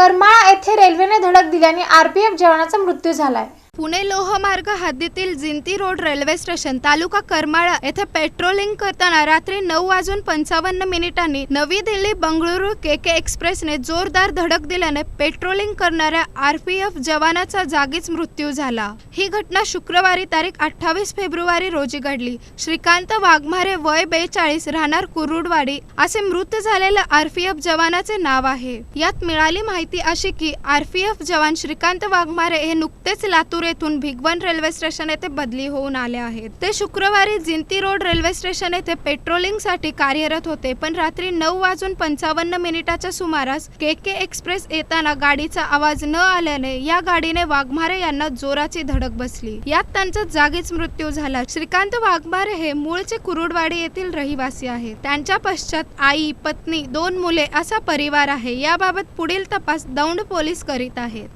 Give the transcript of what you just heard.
करमाळा येथे रेल्वेने धडक दिल्याने आरपीएफ जवानाचा मृत्यू झालाय. पुणे लोहमार्ग हद्दीतील Jinti road railway station taluka Karmala येथे पेट्रोलिंग करताना रात्री नऊ वाजून पंचावन्न मिनिटांनी नवी दिल्ली बंगळुरू के के एक्सप्रेसने जोरदार धडक दिल्याने पेट्रोलिंग करणाऱ्या आरपीएफ जवानाचा जागीच मृत्यू झाला. ही घटना शुक्रवारी तारीख अठ्ठावीस फेब्रुवारी रोजी घडली. श्रीकांत वाघमारे वय बेचाळीस राहणार कुरुडवाडी असे मृत झालेल्या आरपीएफ जवानाचे नाव आहे. यात मिळाली माहिती अशी की आरपीएफ जवान श्रीकांत वाघमारे हे नुकतेच लातूर येथून भिगवण रेल्वे स्टेशन येथे बदली होऊन आले आहेत. ते शुक्रवारी जिंती रोड रेल्वे स्टेशन येथे पेट्रोलिंगसाठी कार्यरत होते पण रात्री नऊ वाजून पंचावन्न मिनिटाच्या सुमारास के के एक्सप्रेस येताना गाडीचा आवाज न आल्याने या गाडीने वाघमारे यांना जोराची धडक बसली. यात त्यांचा जागीच मृत्यू झाला. श्रीकांत वाघमारे हे मूळचे कुरुडवाडी येथील रहिवासी आहेत. त्यांच्या पश्चात आई पत्नी दोन मुले असा परिवार आहे. याबाबत पुढील तपास दौंड पोलीस करीत आहेत.